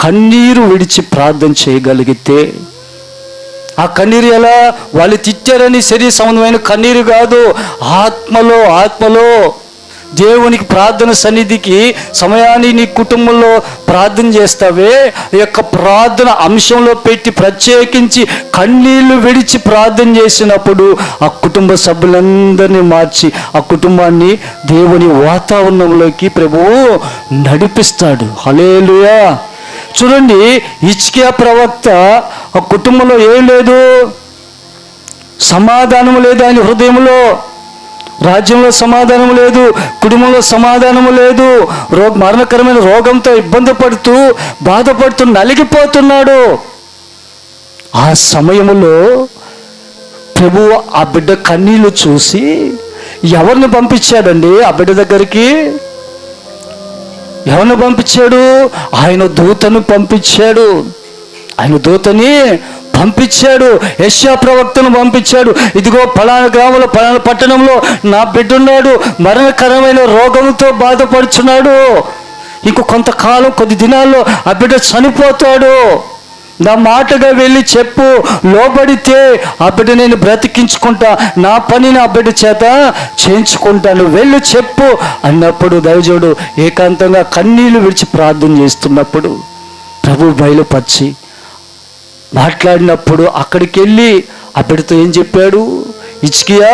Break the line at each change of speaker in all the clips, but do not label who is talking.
కన్నీరు విడిచి ప్రార్థన చేయగలిగితే ఆ కన్నీరు ఎలా? వాళ్ళు తిట్టారని శరీర సంబంధమైన కన్నీరు కాదు. ఆత్మలో ఆత్మలో దేవునికి ప్రార్థన సన్నిధికి సమయాన్ని నీ కుటుంబంలో ప్రార్థన చేస్తావే. ఈ యొక్క ప్రార్థన అంశంలో పెట్టి ప్రత్యేకించి కన్నీళ్ళు విడిచి ప్రార్థన చేసినప్పుడు ఆ కుటుంబ సభ్యులందరినీ మార్చి ఆ కుటుంబాన్ని దేవుని వాతావరణంలోకి ప్రభువు నడిపిస్తాడు. హలేలుయా చూడండి ఇచ్కియా ప్రవక్త ఒక కుటుంబంలో ఏం లేదు. సమాధానం లేదు ఆయన హృదయంలో. రాజ్యంలో సమాధానం లేదు కుటుంబంలో సమాధానం లేదు. రో మరణకరమైన రోగంతో ఇబ్బంది పడుతూ బాధపడుతూ నలిగిపోతున్నాడు. ఆ సమయంలో ప్రభు ఆ బిడ్డ కన్నీళ్ళు చూసి ఎవరిని పంపించాడండి ఆ బిడ్డ దగ్గరికి? ఎవరిని పంపించాడు? ఆయన దూతను పంపించాడు. ఆయన దూతని పంపించాడు. యశ్యా ప్రవక్తను పంపించాడు. ఇదిగో ఫలానా గ్రామంలో ఫలానా పట్టణంలో నా బిడ్డ ఉన్నాడు మరణకరమైన రోగంతో బాధపడుచున్నాడు. ఇంకో కొంతకాలం కొద్ది దినాల్లో ఆ బిడ్డ చనిపోతాడు. నా మాటగా వెళ్ళి చెప్పు లోబడితే ఆ బిడ్డ నేను బ్రతికించుకుంటా నా పనిని ఆ బిడ్డ చేత చేయించుకుంటాను వెళ్ళి చెప్పు అన్నప్పుడు దైవజోడు ఏకాంతంగా కన్నీళ్ళు విడిచి ప్రార్థన చేస్తున్నప్పుడు ప్రభు బయలుపరిచి మాట్లాడినప్పుడు అక్కడికి వెళ్ళి ఆ బిడ్డతో ఏం చెప్పాడు? ఇచ్కియా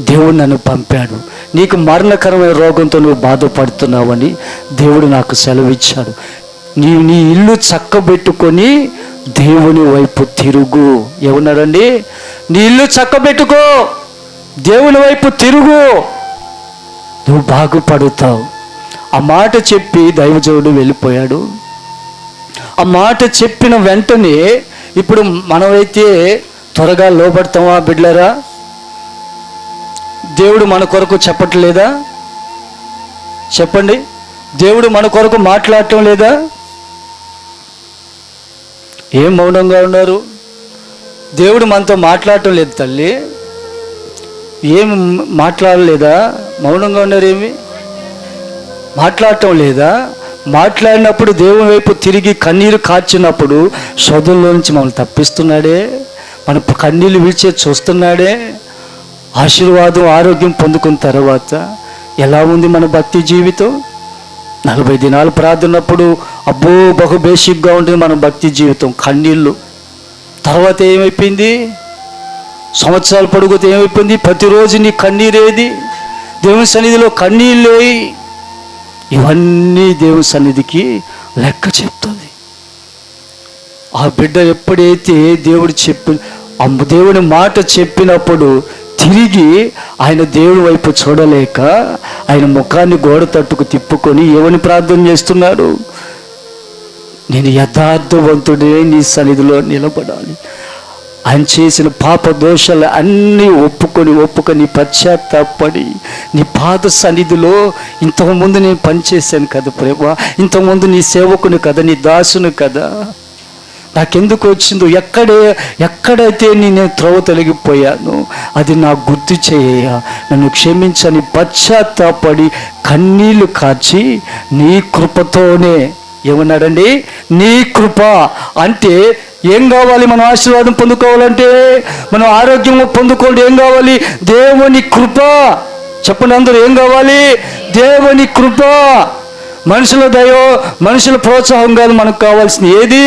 దేవుడు నన్ను పంపాడు. నీకు మరణకరమైన రోగంతో నువ్వు బాధపడుతున్నావని దేవుడు నాకు సెలవిచ్చాడు. నీ నీ ఇల్లు చక్కబెట్టుకొని దేవుని వైపు తిరుగు. ఏమన్నాడండి? నీ ఇల్లు చక్కబెట్టుకో. దేవుని వైపు తిరుగు. నువ్వు బాగుపడుతావు. ఆ మాట చెప్పి దైవజవుడు వెళ్ళిపోయాడు. ఆ మాట చెప్పిన వెంటనే ఇప్పుడు మనమైతే త్వరగా లోపడతామా బిడ్లరా దేవుడు మన కొరకు చెప్పట్లేదా? చెప్పండి. దేవుడు మన కొరకు మాట్లాడటం లేదా? ఏం మౌనంగా ఉన్నారు? దేవుడు మనతో మాట్లాడటం లేదు తల్లి. ఏం మాట్లాడలేదా? మౌనంగా ఉన్నారు ఏమి మాట్లాడటం లేదా? మాట్లాడినప్పుడు దేవుని వైపు తిరిగి కన్నీరు కార్చినప్పుడు శోధంలో నుంచి మమ్మల్ని తప్పిస్తున్నాడే. మన కన్నీళ్ళు విడిచే చూస్తున్నాడే. ఆశీర్వాదం ఆరోగ్యం పొందుకున్న తర్వాత ఎలా ఉంది మన భక్తి జీవితం? నలభై దినాలు ప్రార్థనప్పుడు అబ్బో బహు బేసిక్గా ఉంటుంది మన భక్తి జీవితం కన్నీళ్ళు. తర్వాత ఏమైపోయింది? సంవత్సరాలు పడుగుతే ఏమైపోయింది? ప్రతిరోజు నీ కన్నీరేది? దేవుని సన్నిధిలో కన్నీళ్ళేయి ఇవన్నీ దేవుని సన్నిధికి లెక్క చెప్తుంది. ఆ బిడ్డ ఎప్పుడైతే దేవుడు చెప్పి ఆ దేవుని మాట చెప్పినప్పుడు తిరిగి ఆయన దేవుడి వైపు చూడలేక ఆయన ముఖాన్ని గోడ తట్టుకు తిప్పుకొని ఏమని ప్రార్థన చేస్తున్నాడు? నేను యథార్థవంతుడే నీ సన్నిధిలో నిలబడాలి. ఆయన చేసిన పాప దోషాలు అన్నీ ఒప్పుకొని ఒప్పుకొని పశ్చాత్తాపడి నీ పాద సన్నిధిలో ఇంతకుముందు నేను పనిచేశాను కదా ప్రేమ ఇంతకుముందు నీ సేవకుని కదా నీ దాసును కదా. నాకెందుకు వచ్చిందో? ఎక్కడే ఎక్కడైతే నేను త్రవ తొలగిపోయాను అది నాకు గుర్తు చేయ నన్ను క్షమించని పశ్చాత్తాపడి కన్నీళ్ళు కాచి నీ కృపతోనే ఏమన్నాడండి? నీ కృప. అంటే ఏం కావాలి? మనం ఆశీర్వాదం పొందుకోవాలంటే మనం ఆరోగ్యం పొందుకోండి ఏం కావాలి? దేవుని కృప. చెప్పండి అందరూ ఏం కావాలి? దేవుని కృప. మనుషుల దయ మనుషుల ప్రోత్సాహం కాదు మనకు కావాల్సింది ఏది?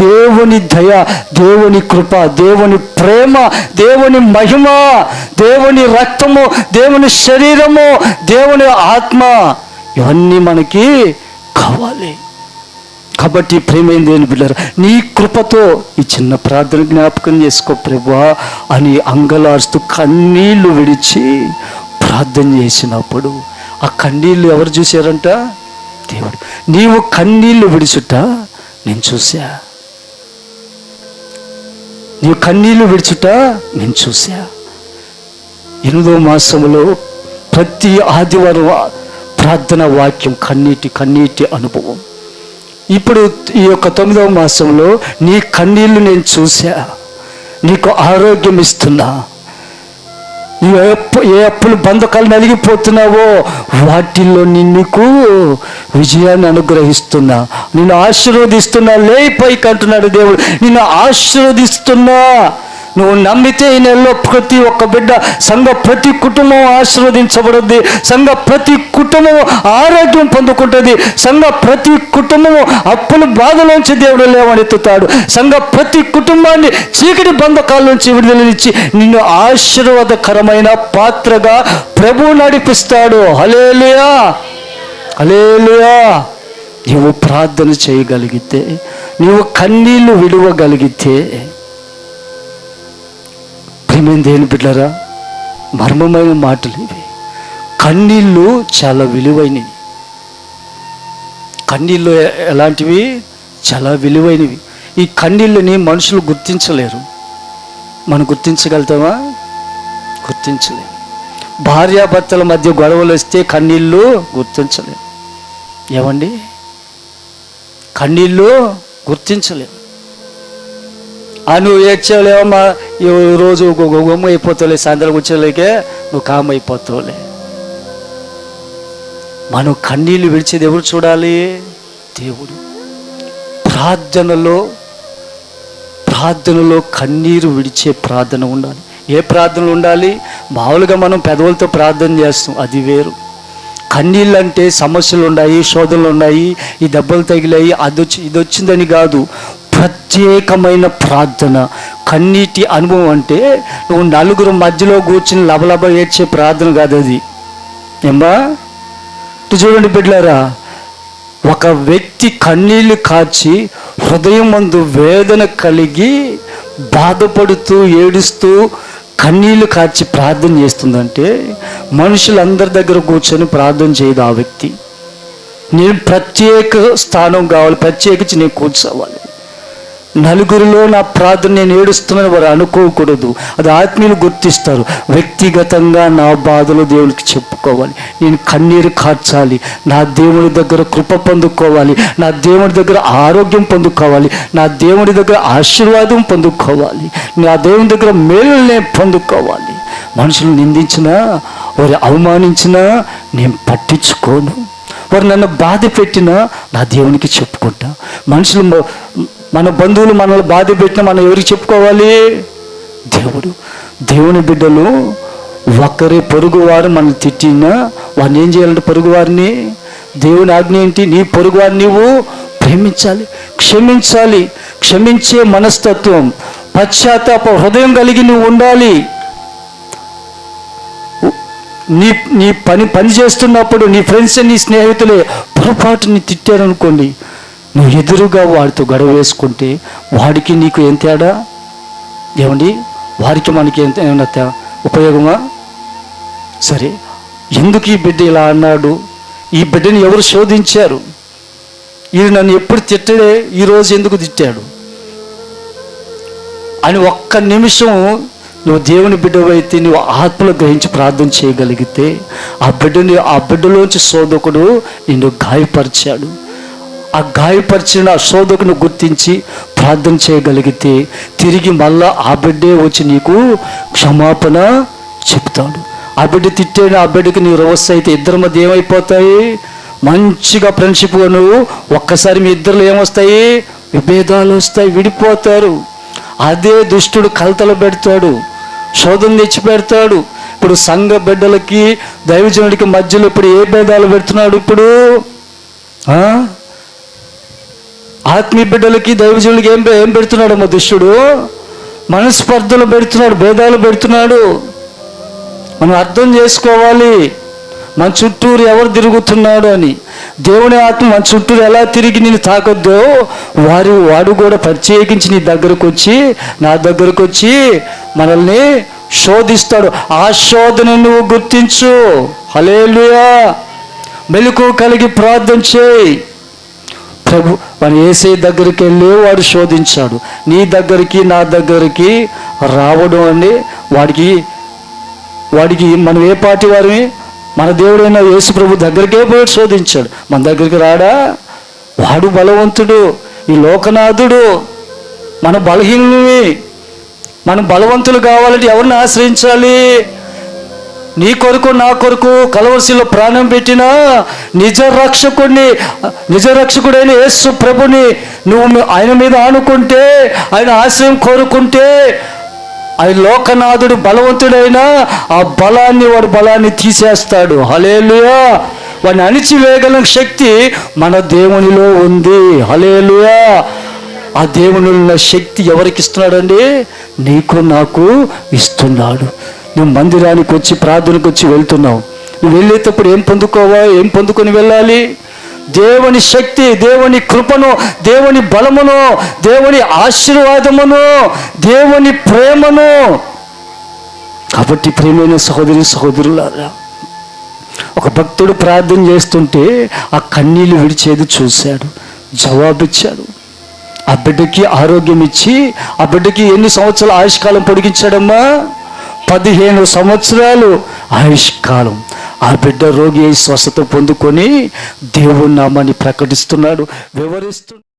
దేవుని దయ దేవుని కృప దేవుని ప్రేమ దేవుని మహిమ దేవుని రక్తము దేవుని శరీరము దేవుని ఆత్మ ఇవన్నీ మనకి కావాలి. కాబట్టి ప్రేమైన అని బిడ్డారు నీ కృపతో ఈ చిన్న ప్రార్థన జ్ఞాపకం చేసుకో ప్రభువా అని అంగలారుస్తూ కన్నీళ్ళు విడిచి ప్రార్థన చేసినప్పుడు ఆ కన్నీళ్ళు ఎవరు చూశారంట? దేవుడు నీవు కన్నీళ్ళు విడుచుట నేను చూసా నీవు కన్నీళ్ళు విడుచుట నేను చూసా ఎనిమిదో మాసంలో ప్రతి ఆదివారం ప్రార్థన వాక్యం కన్నీటి కన్నీటి అనుభవం. ఇప్పుడు ఈ యొక్క తొమ్మిదవ మాసంలో నీ కన్నీళ్ళు నేను చూసా నీకు ఆరోగ్యం ఇస్తున్నా. ఏ అప్పు ఏ అప్పులు బంధకాలు నలిగిపోతున్నావో? వాటిల్లో నిన్నుకు విజయాన్ని అనుగ్రహిస్తున్నా. నిన్ను ఆశీర్వదిస్తున్నా. లేపైకి అంటున్నాడు దేవుడు. నిన్ను ఆశీర్వదిస్తున్నా. నువ్వు నమ్మితే ఈ నెలలో ప్రతి ఒక్క బిడ్డ సంఘ ప్రతి కుటుంబం ఆశీర్వదించబడుద్ది. సంఘ ప్రతి కుటుంబం ఆరోగ్యం పొందుకుంటుంది. సంఘ ప్రతి కుటుంబం అప్పులు బాధలోంచి దేవుడు లేవనెత్తుతాడు సంఘ ప్రతి కుటుంబాన్ని చీకటి బంధకాల నుంచి విడుదలనిచ్చి నిన్ను ఆశీర్వాదకరమైన పాత్రగా ప్రభు నడిపిస్తాడు. హలేలుయా హలేలుయా నీవు ప్రార్థన చేయగలిగితే నీవు కన్నీళ్ళు విడవగలిగితే ప్రేమేం దేని బిడ్డరా మర్మమైన మాటలు ఇవి. కన్నీళ్ళు చాలా విలువైనవి. కన్నీళ్ళు ఎలాంటివి? చాలా విలువైనవి. ఈ కన్నీళ్ళని మనుషులు గుర్తించలేరు. మనం గుర్తించగలుగుతామా? గుర్తించలేము. భార్యాభర్తల మధ్య గొడవలు వస్తే కన్నీళ్ళు గుర్తించలేము. ఏమండి? కన్నీళ్ళు గుర్తించలేము. ఆ నువ్వు ఏడ్చేవలేమమ్మా రోజు గొమ్మ అయిపోతావులే సాయంత్రం కూర్చోలేకే నువ్వు కామ్ అయిపోతావులే మనం కన్నీళ్ళు విడిచేది ఎవరు చూడాలి. దేవుడు ప్రార్థనలో ప్రార్థనలో కన్నీరు విడిచే ప్రార్థన ఉండాలి. ఏ ప్రార్థనలు ఉండాలి? మామూలుగా మనం పెదవులతో ప్రార్థన చేస్తాం అది వేరు. కన్నీళ్ళు అంటే సమస్యలు ఉన్నాయి శోధనలు ఉన్నాయి ఈ దెబ్బలు తగిలాయి అది వచ్చి ఇది వచ్చిందని కాదు. ప్రత్యేకమైన ప్రార్థన. కన్నీటి అనుభవం అంటే నువ్వు నలుగురు మధ్యలో కూర్చుని లబలబ ఏడ్చే ప్రార్థన కాదు అది. ఏమ్మా? ఇటు చూడండి బిడ్డారా ఒక వ్యక్తి కన్నీళ్ళు కాచి హృదయం మందు వేదన కలిగి బాధపడుతూ ఏడుస్తూ కన్నీళ్ళు కాచి ప్రార్థన చేస్తుందంటే మనుషులందరి దగ్గర కూర్చొని ప్రార్థన చేయదు ఆ వ్యక్తి. నేను ప్రత్యేక స్థానం కావాలి ప్రత్యేకించి నేను కూర్చోవాలి. నలుగురిలో నా ప్రార్థన నేను ఏడుస్తున్నాను వారు అనుకోకూడదు. అది ఆత్మీయులు గుర్తిస్తారు. వ్యక్తిగతంగా నా బాధలు దేవునికి చెప్పుకోవాలి. నేను కన్నీరు కార్చాలి. నా దేవుడి దగ్గర కృప పొందుకోవాలి. నా దేవుడి దగ్గర ఆరోగ్యం పొందుకోవాలి. నా దేవుడి దగ్గర ఆశీర్వాదం పొందుకోవాలి. నా దేవుని దగ్గర మేలునే పొందుకోవాలి. మనుషులు నిందించినా వారు అవమానించినా నేను పట్టించుకోను. వారు నన్ను బాధ పెట్టినా నా దేవునికి చెప్పుకుంటా. మనుషులు మన బంధువులు మనల్ని బాధ పెట్టిన మనం ఎవరికి చెప్పుకోవాలి? దేవుడు. దేవుని బిడ్డలు ఒకరి పొరుగువారు మనం తిట్టినా వారిని ఏం చేయాలంటే పొరుగువారిని? దేవుని ఆజ్ఞ ఏంటి? నీ పొరుగువారిని నీవు ప్రేమించాలి క్షమించాలి. క్షమించే మనస్తత్వం పశ్చాత్తాప హృదయం కలిగి నువ్వు ఉండాలి. నీ నీ పని పని చేస్తున్నప్పుడు నీ ఫ్రెండ్స్ నీ స్నేహితులే పొరపాటుని తిట్టారనుకోండి నువ్వు ఎదురుగా వాడితో గొడవ వేసుకుంటే వాడికి నీకు ఏం తేడా? ఏమండి? వారికి మనకి ఎంత ఏమన్నా ఉపయోగమా? సరే ఎందుకు ఈ బిడ్డ ఇలా అన్నాడు? ఈ బిడ్డని ఎవరు శోధించారు? ఈయన నన్ను ఎప్పుడు తిట్టడే? ఈరోజు ఎందుకు తిట్టాడు? అని ఒక్క నిమిషం నువ్వు దేవుని బిడ్డవైతే నువ్వు ఆత్మలు గ్రహించి ప్రార్థన చేయగలిగితే ఆ బిడ్డని ఆ బిడ్డలోంచి శోధకుడు నిన్ను గాయపరిచాడు. ఆ గాయపరిచిన ఆ శోధకును గుర్తించి ప్రార్థన చేయగలిగితే తిరిగి మళ్ళా ఆ బిడ్డే వచ్చి నీకు క్షమాపణ చెప్తాడు. ఆ బిడ్డ తిట్టేన ఆ బిడ్డకి నీ రోస్ అయితే ఇద్దరి మధ్య ఏమైపోతాయి? మంచిగా ఫ్రెండ్షిప్గా నువ్వు ఒక్కసారి మీ ఇద్దరు ఏమొస్తాయి? విభేదాలు వస్తాయి విడిపోతారు. అదే దుష్టుడు కలతలు పెడతాడు శోధన తెచ్చి పెడతాడు. ఇప్పుడు సంఘ బిడ్డలకి దైవజనుడికి మధ్యలో ఇప్పుడు ఏ భేదాలు పెడుతున్నాడు ఇప్పుడు? ఆ? ఆత్మీయ బిడ్డలకి దైవజనులకి ఏం ఏం పెడుతున్నాడు మా దుష్టుడు? మనస్పర్ధలు పెడుతున్నాడు భేదాలు పెడుతున్నాడు. మనం అర్థం చేసుకోవాలి. మన చుట్టూరు ఎవరు తిరుగుతున్నాడు అని. దేవుని ఆత్మ మన చుట్టూరు ఎలా తిరిగి నేను తాకొద్దో వారి వాడు కూడా ప్రత్యేకించి నీ దగ్గరకు వచ్చి నా దగ్గరకు వచ్చి మనల్ని శోధిస్తాడు. ఆ శోధన నువ్వు గుర్తించు. హలేలుయా మెలకు కలిగి ప్రార్థన చేయి. ప్రభు మన ఏసై దగ్గరికి వెళ్ళి వాడు శోధించాడు. నీ దగ్గరికి నా దగ్గరికి రావడం అండి వాడికి వాడికి మనం ఏ పార్టీ వారిని? మన దేవుడైన యేసు ప్రభు దగ్గరికే పోయి శోధించాడు. మన దగ్గరికి రాడా? వాడు బలవంతుడు ఈ లోకనాథుడు మన బలహీనమే మనం బలవంతులు కావాలంటే ఎవరిని ఆశ్రయించాలి? నీ కొరకు నా కొరకు కలవరిశిలో ప్రాణం పెట్టిన నిజ రక్షకుడిని నిజ రక్షకుడైన యేసు ప్రభుని నువ్వు ఆయన మీద ఆనుకుంటే ఆయన ఆశ్రయం కోరుకుంటే ఆయన లోకనాథుడు బలవంతుడైనా ఆ బలాన్ని వాడు బలాన్ని తీసేస్తాడు. హలేలుయా వాడిని అణిచివేయగల శక్తి మన దేవునిలో ఉంది. హలేలుయా ఆ దేవునిలో శక్తి ఎవరికి ఇస్తున్నాడండి? నీకు నాకు ఇస్తున్నాడు. నువ్వు మందిరానికి వచ్చి ప్రార్థనకు వచ్చి వెళ్తున్నావు. నువ్వు వెళ్ళేటప్పుడు ఏం పొందుకోవా? ఏం పొందుకొని వెళ్ళాలి? దేవుని శక్తి దేవుని కృపను దేవుని బలమును దేవుని ఆశీర్వాదమును దేవుని ప్రేమను. కాబట్టి ప్రేమైన సహోదరి సహోదరులారా ఒక భక్తుడు ప్రార్థన చేస్తుంటే ఆ కన్నీళ్ళు విడిచేది చూశాడు. జవాబిచ్చాడు. ఆ బిడ్డకి ఆరోగ్యం ఇచ్చి ఆ బిడ్డకి ఎన్ని సంవత్సరాల ఆయుష్కాలం పొడిగించాడమ్మా? పదిహేను సంవత్సరాలు ఆయుష్కాలం. ఆ బిడ్డ రోగి స్వస్థత పొందుకొని దేవుని నామాన్ని ప్రకటిస్తున్నాడు వివరిస్తున్నాడు